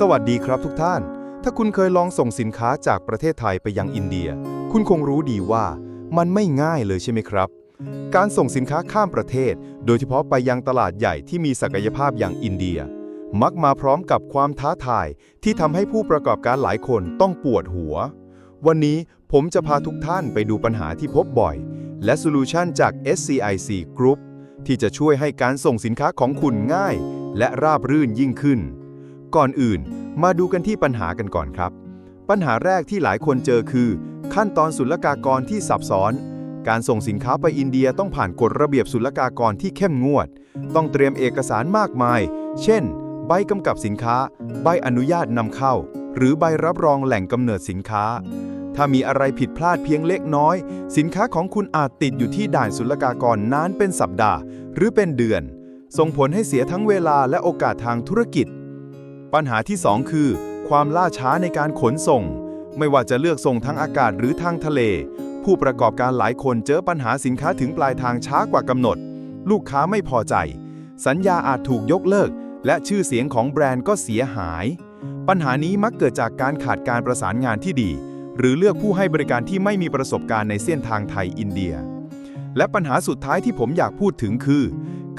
สวัสดีครับทุกท่าน ถ้าคุณเคยลองส่งสินค้าจากประเทศไทยไปยังอินเดีย คุณคงรู้ดีว่ามันไม่ง่ายเลยใช่ไหมครับ การส่งสินค้าข้ามประเทศ โดยเฉพาะไปยังตลาดใหญ่ที่มีศักยภาพอย่างอินเดีย มักมาพร้อมกับความท้าทายที่ทำให้ผู้ประกอบการหลายคนต้องปวดหัว วันนี้ผมจะพาทุกท่านไปดูปัญหาที่พบบ่อย และโซลูชันจาก SCIC Group ที่จะช่วยให้การส่งสินค้าของคุณง่าย และราบรื่นยิ่งขึ้น ก่อนอื่น มาดูกันที่ปัญหากันก่อนครับ ปัญหาแรกที่หลายคนเจอคือ ขั้นตอนศุลกากรที่ซับซ้อน การส่งสินค้าไปอินเดียต้องผ่านกฎระเบียบศุลกากรที่เข้มงวด ต้องเตรียมเอกสารมากมาย เช่น ใบกำกับสินค้า ใบอนุญาตนำเข้า หรือใบรับรองแหล่งกำเนิดสินค้า ถ้ามีอะไรผิดพลาดเพียงเล็กน้อย สินค้าของคุณอาจติดอยู่ที่ด่านศุลกากรนานเป็นสัปดาห์ หรือเป็นเดือน ส่งผลให้เสียทั้งเวลาและโอกาสทางธุรกิจ ปัญหาที่ 2 คือ ความล่าช้าในการขนส่ง ไม่ว่าจะเลือกส่งทางอากาศหรือทางทะเล ผู้ประกอบการหลายคนเจอปัญหาสินค้าถึงปลายทางช้ากว่ากำหนด ลูกค้าไม่พอใจ สัญญาอาจถูกยกเลิก และชื่อเสียงของแบรนด์ก็เสียหาย ปัญหานี้มักเกิดจากการขาดการประสานงานที่ดี หรือเลือกผู้ให้บริการที่ไม่มีประสบการณ์ในเส้นทางไทยอินเดีย และปัญหาสุดท้ายที่ผมอยากพูดถึงคือ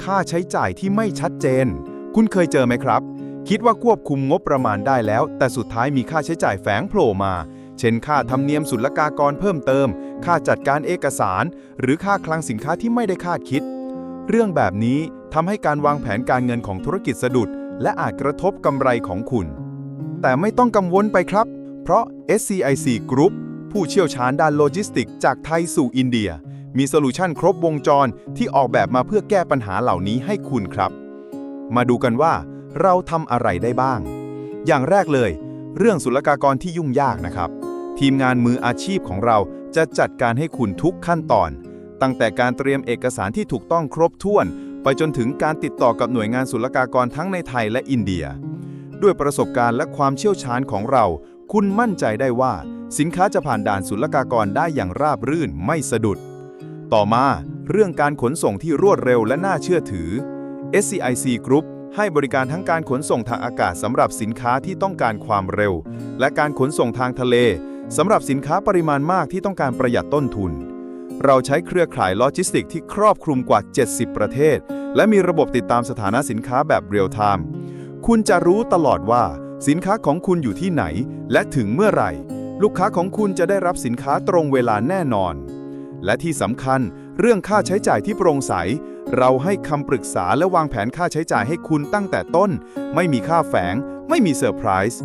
ค่าใช้จ่ายที่ไม่ชัดเจน คุณเคยเจอไหมครับ คิดว่าควบคุมงบประมาณได้แล้ว แต่สุดท้ายมีค่าใช้จ่ายแฝงโผล่มา เช่นค่าธรรมเนียมศุลกากรเพิ่มเติม ค่าจัดการเอกสาร หรือค่าคลังสินค้าที่ไม่ได้คาดคิด เรื่องแบบนี้ทำให้การวางแผนการเงินของธุรกิจสะดุด และอาจกระทบกำไรของคุณ แต่ไม่ต้องกังวลไปครับ เพราะ SCIC Group ผู้เชี่ยวชาญด้านโลจิสติก จากไทยสู่อินเดีย มีโซลูชันครบวงจรที่ออกแบบมาเพื่อแก้ปัญหาเหล่านี้ให้คุณครับ มาดูกันว่า เราทำอะไรได้บ้าง อย่างแรกเลย เรื่องศุลกากรที่ยุ่งยากนะครับ ทีมงานมืออาชีพของเราจะจัดการให้คุณทุกขั้นตอน ตั้งแต่การเตรียมเอกสารที่ถูกต้องครบถ้วน ไปจนถึงการติดต่อกับหน่วยงานศุลกากรทั้งในไทยและอินเดีย ด้วยประสบการณ์และความเชี่ยวชาญของเรา คุณมั่นใจได้ว่า สินค้าจะผ่านด่านศุลกากรได้อย่างราบรื่นไม่สะดุด ต่อมาเรื่องการขนส่งที่รวดเร็วและน่าเชื่อถือ SCIC Group ให้บริการทั้งการขนส่งทางอากาศสำหรับสินค้าที่ต้องการความเร็ว และการขนส่งทางทะเลสำหรับสินค้าปริมาณมากที่ต้องการประหยัดต้นทุน เราใช้เครือข่ายโลจิสติกที่ครอบคลุมกว่า 70 ประเทศ และมีระบบติดตามสถานะสินค้าแบบเรียลไทม์คุณจะรู้ตลอดว่าสินค้าของคุณอยู่ที่ไหน และถึงเมื่อไหร่ ลูกค้าของคุณจะได้รับสินค้าตรงเวลาแน่นอน และที่สำคัญ เรื่องค่าใช้จ่ายที่โปร่งใส เราให้คำปรึกษาและวางแผนค่าใช้จ่ายให้คุณตั้งแต่ต้น ไม่มีค่าแฝง ไม่มีเซอร์ไพรส์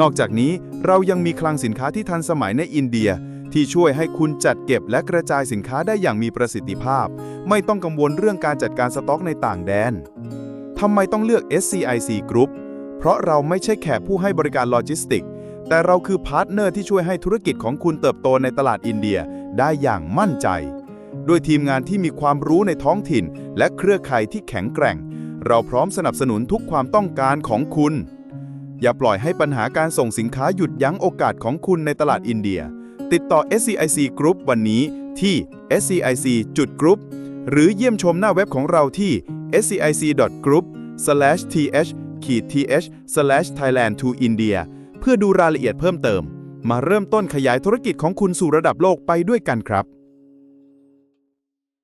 นอกจากนี้เรายังมีคลังสินค้าที่ทันสมัยในอินเดีย ที่ช่วยให้คุณจัดเก็บและกระจายสินค้าได้อย่างมีประสิทธิภาพ ไม่ต้องกังวลเรื่องการจัดการสต็อกในต่างแดนทำไมต้องเลือก SCIC Group เพราะเราไม่ใช่แค่ผู้ให้บริการโลจิสติก แต่เราคือพาร์ทเนอร์ที่ช่วยให้ธุรกิจของคุณเติบโตในตลาดอินเดียได้อย่างมั่นใจ ด้วยทีมงานที่มีความรู้ในท้องถิ่น และเครือข่ายที่แข็งแกร่ง เราพร้อมสนับสนุนทุกความต้องการของคุณ อย่าปล่อยให้ปัญหาการส่งสินค้าหยุดยั้งโอกาสของคุณในตลาดอินเดีย ติดต่อ SCIC Group วันนี้ที่ scic.group หรือเยี่ยมชมหน้าเว็บของเราที่ scic.group/th-th/thailand to India เพื่อดูรายละเอียดเพิ่มเติม มาเริ่มต้นขยายธุรกิจของคุณสู่ระดับโลกไปด้วยกันครับ